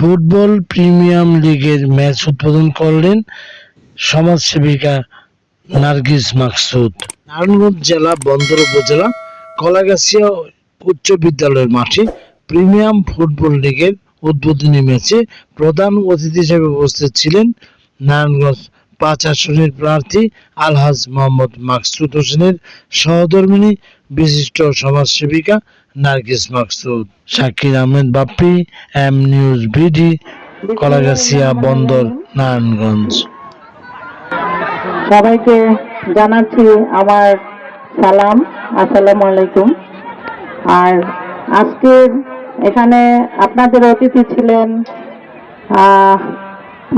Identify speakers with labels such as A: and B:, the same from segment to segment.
A: Football premium লিগের match উদ্বোধন করলেন সমাজসেবিকা নার্গিস মাকসুদ। নারায়ণগঞ্জ জেলা বন্দর উপজেলা, কলাগাছিয়া উচ্চ বিদ্যালয়ের মাঠে প্রিমিয়াম ফুটবল লিগের উদ্বোধনী ম্যাচে প্রধান অতিথি হিসেবে উপস্থিত ছিলেন নারায়ণগঞ্জ পাঁচ আসনের প্রার্থী আলহাজ মোহাম্মদ মাকসুদ হোসেনের সহধর্মিনী, বিশিষ্ট সমাজসেবিকা Nargis Maksud. Shakir Ahmed Bappi, M News BD, Kalagachhia Bandar, Narayanganj.
B: সবাইকে জানাচ্ছি আমার সালাম, আসসালামু আলাইকুম। আর আজকের এখানে আপনাদের অতিথি ছিলেন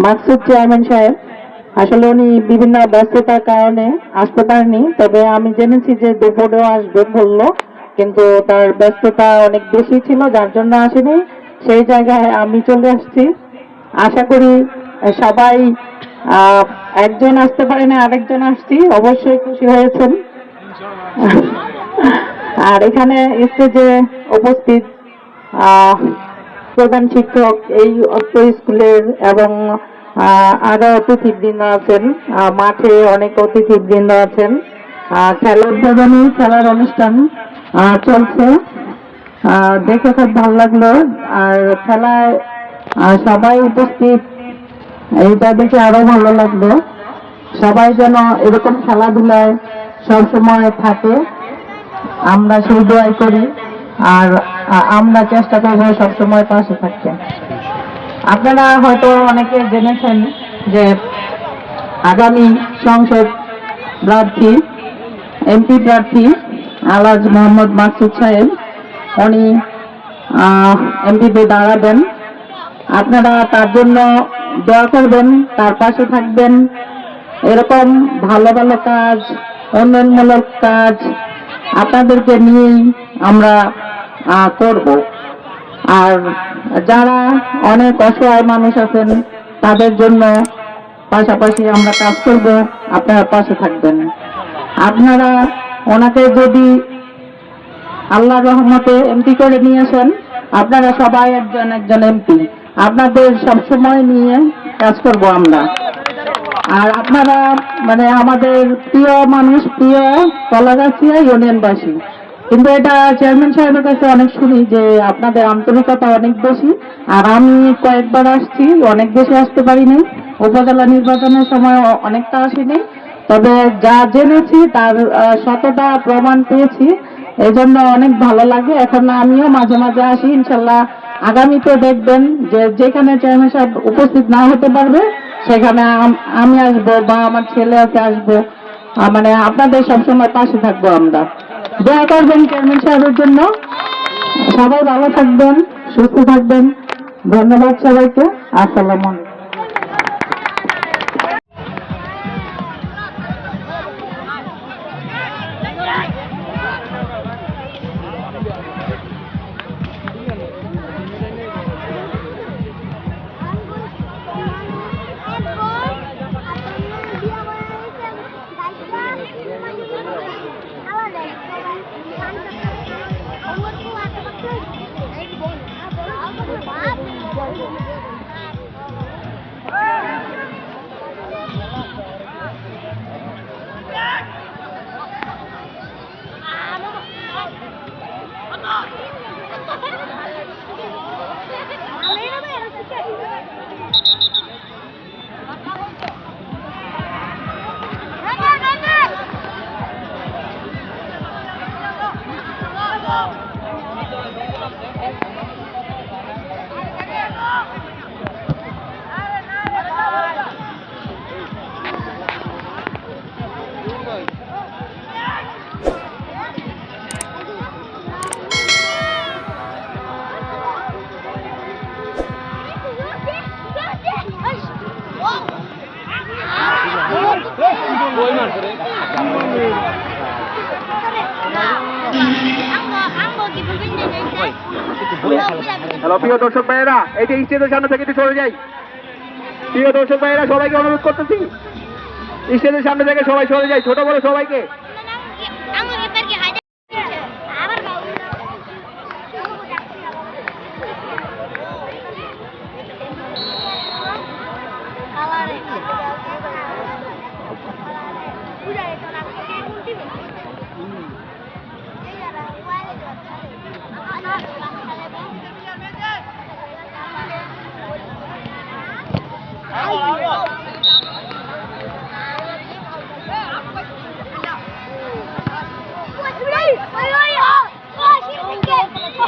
B: মাকসুদ চেয়ারম্যান সাহেব। আসলে উনি বিভিন্ন ব্যস্ততার কারণে আসতে পারেনি, তবে আমি জেনেছি যে দুপুরেও আসবে বলল, কিন্তু তার ব্যস্ততা অনেক বেশি ছিল, যার জন্য আসেনি। সেই জায়গায় আমি চলে আসছি। আশা করি সবাই একজন আসতে পারে না আরেকজন আসছি। অবশ্যই খুশি হয়েছেন। আর এখানে স্টেজে উপস্থিত প্রধান শিক্ষক এই অত্র স্কুলের এবং আরও অতিথিবৃন্দ আছেন। মাঠে অনেক অতিথিবৃন্দ আছেন। খেলার উদ্বোধনী, খেলার অনুষ্ঠান চলছে। দেখে খুব ভালো লাগল। আর খেলায় সবাই উপস্থিত, এইটা দেখে আরও ভালো লাগল। সবাই যেন এরকম খেলাধুলায় সবসময় থাকে। আমরা সেই দোয়াই করি। আর আমরা চেষ্টা করব সবসময় পাশে থাকতে। আপনারা হয়তো অনেকে জেনেছেন যে আগামী সংসদ প্রার্থী, এমপি প্রার্থী আলাজ মোহাম্মদ মাসুদ সাহেব, উনি এমপিতে দাঁড়াবেন আপনারা তার জন্য দোয়া করবেন, তার পাশে থাকবেন। এরকম ভালো ভালো কাজ, উন্নয়নমূলক কাজ আপনাদেরকে নিয়েই আমরা করব। আর যারা অনেক অসহায় মানুষ আছেন, তাদের জন্য পাশাপাশি আমরা কাজ করব। আপনারা পাশে থাকবেন। আপনারা ওনাকে যদি আল্লাহ রহমতে এমপি করে নিয়েছেন আপনারা সবাই একজন একজন এমপি আপনাদের সবসময় নিয়ে কাজ করব আমরা। আর আপনারা মানে আমাদের প্রিয় মানুষ, প্রিয় কলাগাছিয়া ইউনিয়নবাসী কিন্তু এটা চেয়ারম্যান সাহেবের কাছে অনেক শুনি যে আপনাদের আন্তরিকতা অনেক বেশি। আর আমি কয়েকবার আসছি, অনেক বেশি আসতে পারিনি। উপজেলা নির্বাচনের সময় অনেকটা আসিনি। তবে যা জেনেছি তার সততা প্রমাণ পেয়েছি। এই জন্য অনেক ভালো লাগে। এখন আমিও মাঝে মাঝে আসি। ইনশাল্লাহ আগামীতে দেখবেন যে যেখানে চেয়ারম্যান সাহেব উপস্থিত না হতে পারবে, সেখানে আমি আসব বা আমার ছেলে আসব। মানে আপনাদের সবসময় পাশে থাকব আমরা। দয়া করবেন চেয়ারম্যান সাহেবের জন্য। সবাই ভালো থাকবেন সুস্থ থাকবেন। ধন্যবাদ সবাইকে। আসসালামু আলাইকুম।
C: হ্যালো, প্রিয় দর্শক ভাইয়েরা, এই যে স্টেজের সামনে থেকে একটু সরে যাই। প্রিয় দর্শক ভাইয়েরা, সবাইকে অনুরোধ করতেছি। স্টেজের সামনে থেকে সবাই সরে যাই, ছোট বড় সবাইকে।